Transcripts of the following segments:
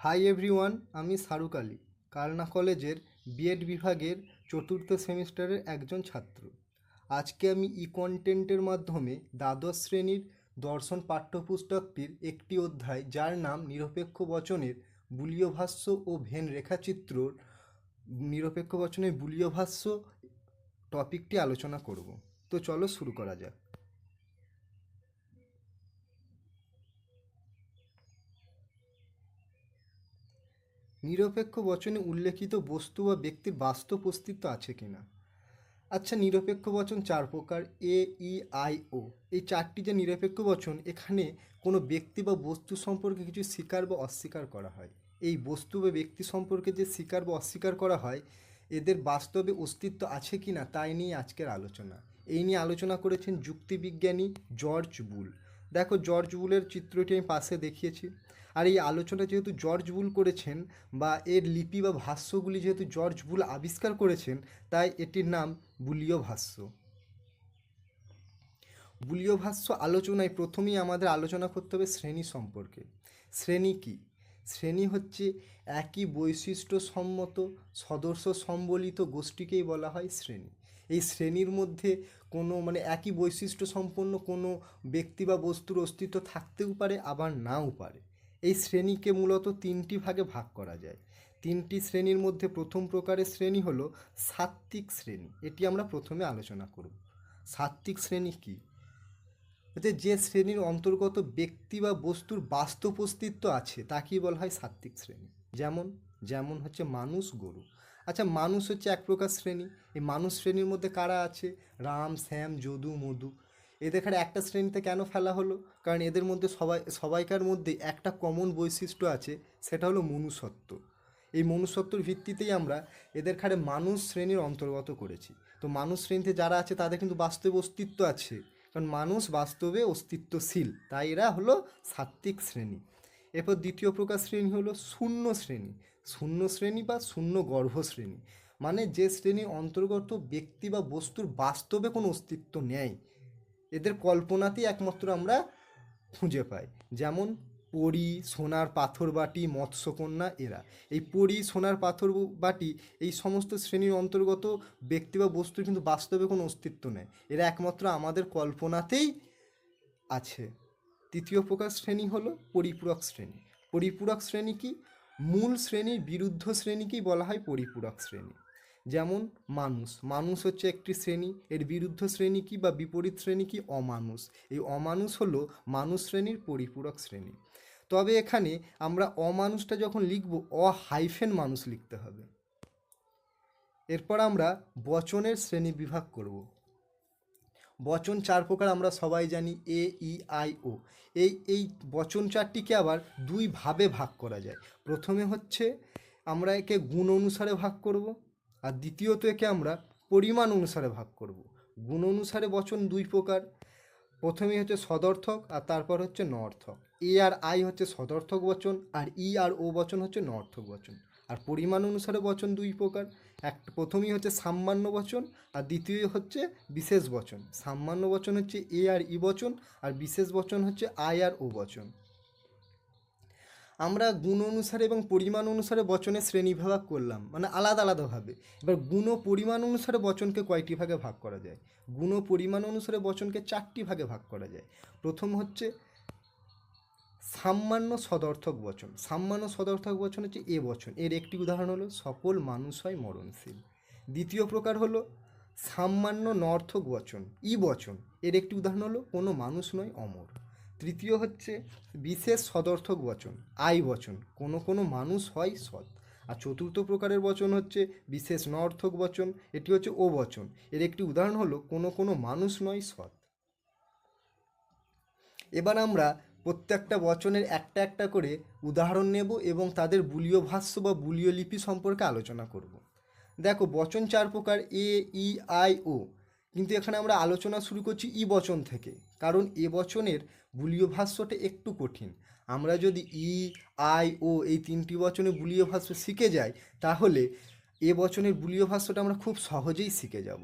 Hi everyone, আমি শাহরুখ আলী, কালনা কলেজের B Ed বিভাগের চতুর্থ সেমিস্টারের একজন ছাত্র। আজকে আমি ই কন্টেন্টের মাধ্যমে দ্বাদশ শ্রেণির দর্শন পাঠ্যপুস্তকটির একটি অধ্যায়, যার নাম নিরপেক্ষ বচনের বুলীয় ভাষ্য ও ভেন রেখাচিত্রর নিরপেক্ষ বচনের বুলীয় ভাষ্য টপিকটি আলোচনা করব। তো চলো শুরু করা যাক। নিরপেক্ষ বচনে উল্লেখিত বস্তু বা ব্যক্তির বাস্তব অস্তিত্ব আছে কি না? আচ্ছা নিরপেক্ষ বচন চার প্রকার, এ, ই, আই, ও। এই চারটি যে নিরপেক্ষ বচন, এখানে কোনো ব্যক্তি বা বস্তু সম্পর্কে কিছু স্বীকার বা অস্বীকার করা হয়। এই বস্তু বা ব্যক্তি সম্পর্কে যে স্বীকার বা অস্বীকার করা হয়, এদের বাস্তবে অস্তিত্ব আছে কি না তাই নিয়ে আজকের আলোচনা। এই নিয়ে আলোচনা করেছেন যুক্তিবিজ্ঞানী জর্জ বুল। দেখো, জর্জ বুলের চিত্রটি আমি পাশে দেখিয়েছি। আর এই আলোচনা যেহেতু জর্জ বুল করেছেন বা এর লিপি বা ভাষ্যগুলি যেহেতু জর্জ বুল আবিষ্কার করেছেন, তাই এটির নাম বুলীয় ভাষ্য। বুলীয় ভাষ্য আলোচনায় প্রথমেই আমাদের আলোচনা করতে হবে শ্রেণি সম্পর্কে। শ্রেণি কি? শ্রেণি হচ্ছে একই বৈশিষ্ট্য সম্মত সদস্য সম্বলিত গোষ্ঠীকেই বলা হয় শ্রেণি। এই শ্রেণির মধ্যে কোনো মানে একই বৈশিষ্ট্য সম্পন্ন কোনো ব্যক্তি বা বস্তুর অস্তিত্ব থাকতেও পারে, আবার নাও পারে। এই শ্রেণীকে মূলত তিনটি ভাগে ভাগ করা যায়। তিনটি শ্রেণির মধ্যে প্রথম প্রকারের শ্রেণি হলো সাত্ত্বিক শ্রেণি। এটি আমরা প্রথমে আলোচনা করব। সাত্ত্বিক শ্রেণি কী? যে যে শ্রেণির অন্তর্গত ব্যক্তি বা বস্তুর বাস্তব অস্তিত্ব আছে, তাকেই বলা হয় সাত্ত্বিক শ্রেণি। যেমন যেমন হচ্ছে মানুষ, গরু। আচ্ছা মানুষ হচ্ছে এক প্রকার শ্রেণি। এই মানুষ শ্রেণির মধ্যে কারা আছে? রাম, শ্যাম, যদু, মধু। এদের একটা শ্রেণীতে কেন ফেলা হলো? কারণ এদের মধ্যে সবাই, সবাইকার মধ্যে একটা কমন বৈশিষ্ট্য আছে, সেটা হলো মনুষ্যত্ব। এই মনুষ্যত্বর ভিত্তিতেই আমরা এদের খারে মানুষ শ্রেণির অন্তর্গত করেছি। তো মানুষ শ্রেণীতে যারা আছে, তাদের কিন্তু বাস্তবে অস্তিত্ব আছে। কারণ মানুষ বাস্তবে অস্তিত্বশীল, তাই এরা হলো সাত্ত্বিক শ্রেণি। এরপর দ্বিতীয় প্রকার শ্রেণি হলো শূন্য শ্রেণি। শূন্য শ্রেণি বা শূন্য গর্ভ শ্রেণি। মানে যে শ্রেণির অন্তর্গত ব্যক্তি বা বস্তুর বাস্তবে কোনো অস্তিত্ব নেই। এদের কল্পনাতেই একমাত্র আমরা খুঁজে পাই। যেমন পরী, সোনার পাথর বাটি, মৎস্যকন্যা, এরা। এই পরী, সোনার পাথর বাটি এই সমস্ত শ্রেণির অন্তর্গত ব্যক্তি বা বস্তুর কিন্তু বাস্তবে কোনো অস্তিত্ব নেই। এরা একমাত্র আমাদের কল্পনাতেই আছে। তৃতীয় প্রকার শ্রেণি হলো পরিপূরক শ্রেণি। পরিপূরক শ্রেণি কি? মূল শ্রেণির বিরুদ্ধ শ্রেণীকেই বলা হয় পরিপূরক শ্রেণি। যেমন মানুষ। মানুষ হচ্ছে একটি শ্রেণি। এর বিরুদ্ধ শ্রেণি কি বা বিপরীত শ্রেণি কি? অমানুষ। এই অমানুষ হলো মানুষ শ্রেণির পরিপূরক শ্রেণি। তবে এখানে আমরা অমানুষটা যখন লিখব, অ হাইফেন মানুষ লিখতে হবে। এরপর আমরা বচনের শ্রেণি বিভাগ করব। বচন চার প্রকার আমরা সবাই জানি, এ, ই, আই, ও। এই এই বচন চারটিকে আবার দুই ভাবে ভাগ করা যায়। প্রথমে হচ্ছে আমরা একে গুণ অনুসারে ভাগ করব। আর দ্বিতীয়ত একে আমরা পরিমাণ অনুসারে ভাগ করব। গুণ অনুসারে বচন দুই প্রকার। প্রথমে হচ্ছে সদর্থক আর তারপর হচ্ছে নর্থক। এ আর আই হচ্ছে সদর্থক বচন আর ই আর ও বচন হচ্ছে নর্থক বচন। আর পরিমাণ অনুসারে বচন দুই প্রকার। এক প্রথমেই হচ্ছে সামান্য বচন আর দ্বিতীয় হচ্ছে বিশেষ বচন। সামান্য বচন হচ্ছে এ আর ই বচন আর বিশেষ বচন হচ্ছে আই আর ও বচন। আমরা গুণ অনুসারে এবং পরিমাণ অনুসারে বচনের শ্রেণীবিভাগ করলাম। মানে আলাদা আলাদাভাবে এবার গুণ ও পরিমাণ অনুসারে বচনকে কয়টি ভাগে ভাগ করা যায়? গুণ ও পরিমাণ অনুসারে বচনকে চারটি ভাগে ভাগ করা যায়। প্রথম হচ্ছে সামান্য সদর্থক বচন। সামান্য সদর্থক বচন হচ্ছে এ বচন। এর একটি উদাহরণ হলো, সকল মানুষ হয় মরণশীল। দ্বিতীয় প্রকার হলো সামান্য নর্থক বচন। ই বচন। এর একটি উদাহরণ হলো, কোনো মানুষ নয় অমর। তৃতীয় হচ্ছে বিশেষ সদর্থক বচন, আই বচন। কোনো কোনো মানুষ হয় সৎ। আর চতুর্থ প্রকারের বচন হচ্ছে বিশেষ নর্থক বচন, এটি হচ্ছে ও বচন। এর একটি উদাহরণ হলো, কোনো কোনো মানুষ নয় সৎ। এবার আমরা প্রত্যেকটা বচনের একটা একটা করে উদাহরণ নেব এবং তাদের বুলীয় ভাষ্য বা বুলীয় লিপি সম্পর্কে আলোচনা করব। দেখো, বচন চার প্রকার, এ, ই, আই, ও। কিন্তু এখানে আমরা আলোচনা শুরু করছি ই বচন থেকে। কারণ এ বচনের বুলীয় ভাষ্যটা একটু কঠিন। আমরা যদি ই, আই, ও এই তিনটি বচনে বুলীয় ভাষ্য শিখে যাই, তাহলে এ বচনের বুলীয় ভাষ্যটা আমরা খুব সহজেই শিখে যাব।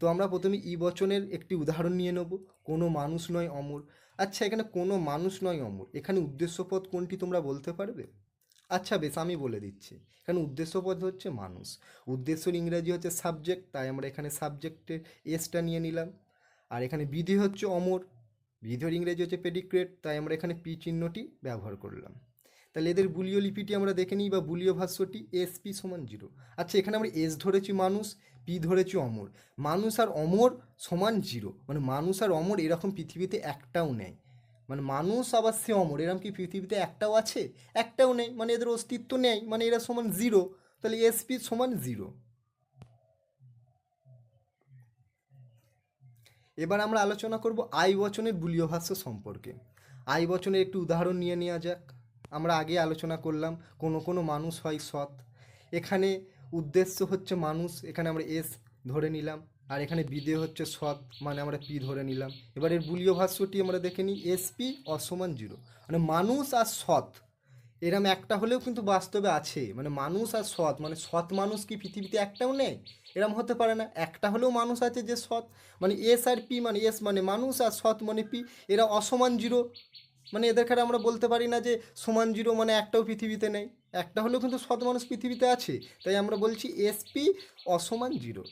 তো আমরা প্রথমে ই বচনের একটি উদাহরণ নিয়ে নেব। কোনো মানুষ নয় অমর। আচ্ছা এখানে কোনো মানুষ নয় অমর। এখানে উদ্দেশ্যপদ কোনটি তোমরা বলতে পারবে? আচ্ছা বেশ, আমি বলে দিচ্ছি। এখানে উদ্দেশ্য পদ হচ্ছে মানুষ। উদ্দেশ্যর ইংরাজি হচ্ছে সাবজেক্ট তাই আমরা এখানে সাবজেক্টের এসটা নিয়ে নিলাম। আর এখানে বিধি হচ্ছে অমর। বিধির ইংরেজি হচ্ছে পেডিক্রেট তাই আমরা এখানে পি চিহ্নটি ব্যবহার করলাম। তাহলে এদের বুলীয় লিপিটি আমরা দেখে নিই বা বুলীয় ভাষ্যটি এস পি সমান জিরো আচ্ছা এখানে আমরা এস ধরেছি মানুষ পি ধরেছি অমর। মানুষ আর অমর সমান জিরো মানে মানুষ আর অমর এরকম পৃথিবীতে একটাও নেই। মানে মানুষ আবার সে অমর এরকম কি পৃথিবীতে একটাও আছে? একটাও নেই মানে এদের অস্তিত্ব নেই মানে এরা সমান জিরো তাহলে এস পি সমান জিরো এবার আমরা আলোচনা করব আই বচনের বুলীয় ভাষ্য সম্পর্কে। আই বচনের একটু উদাহরণ নিয়ে নেওয়া যাক। আমরা আগে আলোচনা করলাম, কোনো কোনো মানুষ হয় সৎ। এখানে উদ্দেশ্য হচ্ছে মানুষ, এখানে আমরা এস ধরে নিলাম। আর এখানে বিদে হচ্ছে সৎ মানে আমরা পি ধরে নিলাম। এবার এর বুলীয় ভাষ্যটি আমরা দেখে নিই, এস পি অসমান জিরো। মানে মানুষ আর সৎ, এরম একটা হলেও কিন্তু বাস্তবে আছে। মানে মানুষ আর সৎ মানে সৎ মানুষ কি পৃথিবীতে একটাও নেই? এরম হতে পারে না। একটা হলেও মানুষ আছে যে সৎ মানে এস আর পি মানে এস মানে মানুষ আর সৎ মানে পি, এরা অসমান জিরো। মানে এদের ক্ষেত্রে আমরা বলতে পারি না যে সমান জিরো মানে একটাও পৃথিবীতে নেই। একটা হলেও কিন্তু সৎ মানুষ পৃথিবীতে আছে। তাই আমরা বলছি এসপি অসমান জিরো।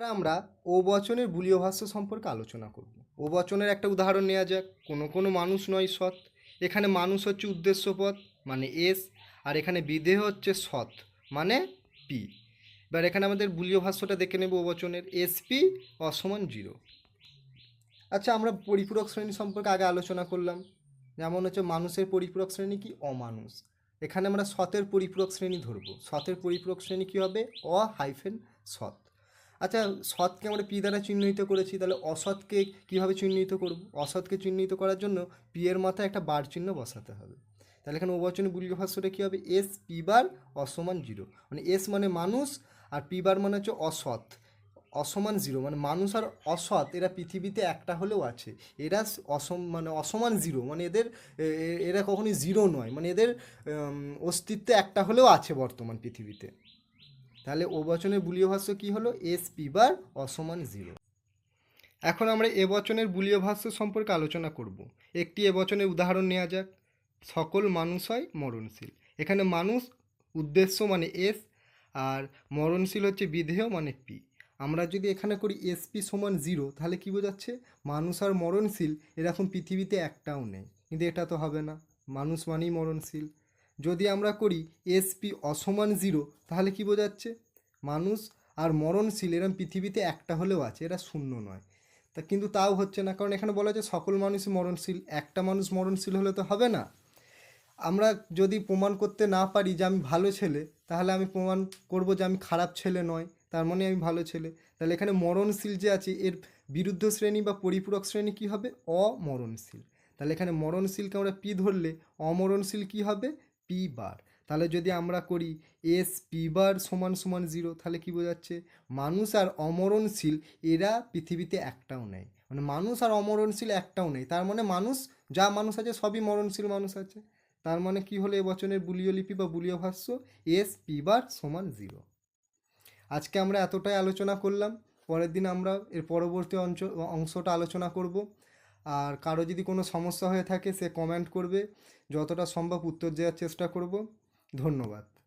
আমরা ও বচনের বুলীয় ভাষ্য সম্পর্কে আলোচনা করব। ও বচনের একটা উদাহরণ নেওয়া যাক। কোনো কোনো মানুষ নয় সৎ। এখানে মানুষ হচ্ছে উদ্দেশ্য পদ মানে এস, আর এখানে বিদেহ হচ্ছে সৎ মানে পি। এবার এখানে আমাদের বুলীয় ভাষ্যটা দেখে নেব ও বচনের এসপি অসমান জিরো। আচ্ছা আমরা পরিপূরক শ্রেণি সম্পর্কে আগে আলোচনা করলাম। যেমন হচ্ছে মানুষের পরিপূরক শ্রেণি কি? অমানুষ। এখানে আমরা সতের পরিপূরক শ্রেণি ধরবো। সতের পরিপূরক শ্রেণি কী হবে? অ হাইফেন সৎ। আচ্ছা সৎকে আমরা পি দ্বারা চিহ্নিত করেছি, তাহলে অসৎকে কীভাবে চিহ্নিত করব? অসৎকে চিহ্নিত করার জন্য পি এর মাথায় একটা বার চিহ্ন বসাতে হবে। তাহলে এখানে ওবচনে বুলীয় ভাষ্যটা কী হবে? এস পি বার অসমান জিরো। মানে এস মানে মানুষ, আর পি বার মানে হচ্ছে অসৎ। অসমান জিরো মানে মানুষ আর অসৎ, এরা পৃথিবীতে একটা হলেও আছে। এরা অসম মানে অসমান জিরো মানে এদের এরা কখনোই জিরো নয়। মানে এদের অস্তিত্ব একটা হলেও আছে বর্তমান পৃথিবীতে। তাহলে ও বচনের বুলীয় ভাষ্য কী হলো? এস পি বার অসমান জিরো এখন আমরা এ বচনের বুলীয় ভাষ্য সম্পর্কে আলোচনা করব। একটি এ বচনের উদাহরণ নেওয়া যাক। সকল মানুষ হয় মরণশীল। এখানে মানুষ উদ্দেশ্য মানে এস আর মরণশীল হচ্ছে বিধেয় মানে পি আমরা যদি এখানে করি এসপি সমান জিরো তাহলে কি বোঝাচ্ছে? মানুষ আর মরণশীল, এরকম পৃথিবীতে একটাও নেই। কিন্তু এটা তো হবে না। মানুষ মানেই মরণশীল। যদি আমরা করি এসপি অসমান জিরো তাহলে কি বোঝাচ্ছে? মানুষ আর মরণশীল, এরম পৃথিবীতে একটা হলেও আছে, এরা শূন্য নয়। তা কিন্তু তাও হচ্ছে না, কারণ এখানে বলা হচ্ছে সকল মানুষই মরণশীল, একটা মানুষ মরণশীল হলে তো হবে না। আমরা যদি প্রমাণ করতে না পারি যে আমি ভালো ছেলে, তাহলে আমি প্রমাণ করব যে আমি খারাপ ছেলে নয়, তার মানে আমি ভালো ছেলে। তাহলে এখানে মরণশীল যে আছে, এর বিরুদ্ধ শ্রেণি বা পরিপূরক শ্রেণি কী হবে? অমরণশীল। তাহলে এখানে মরণশীলকে আমরা পি ধরলে, অমরণশীল কী হবে? পি বার তাহলে যদি আমরা করি এস পি বার সমান সমান জিরো তাহলে কী বোঝাচ্ছে? মানুষ আর অমরণশীল, এরা পৃথিবীতে একটাও নেই। মানে মানুষ আর অমরণশীল একটাও নেই। তার মানে মানুষ, যা মানুষ আছে, সবই মরণশীল মানুষ আছে। তার মানে কি হলো এবচনের বুলীয় লিপি বা বুলীয় ভাষ্য? এস পি বার সমান জিরো আজকে আমরা এতটাই আলোচনা করলাম। পরের দিন আমরা এর পরবর্তী অঞ্চ, অংশটা আলোচনা করব। আর কারও যদি কোনো সমস্যা হয়ে থাকে সে কমেন্ট করবে। যতটা সম্ভব উত্তর দেওয়ার চেষ্টা করব। ধন্যবাদ।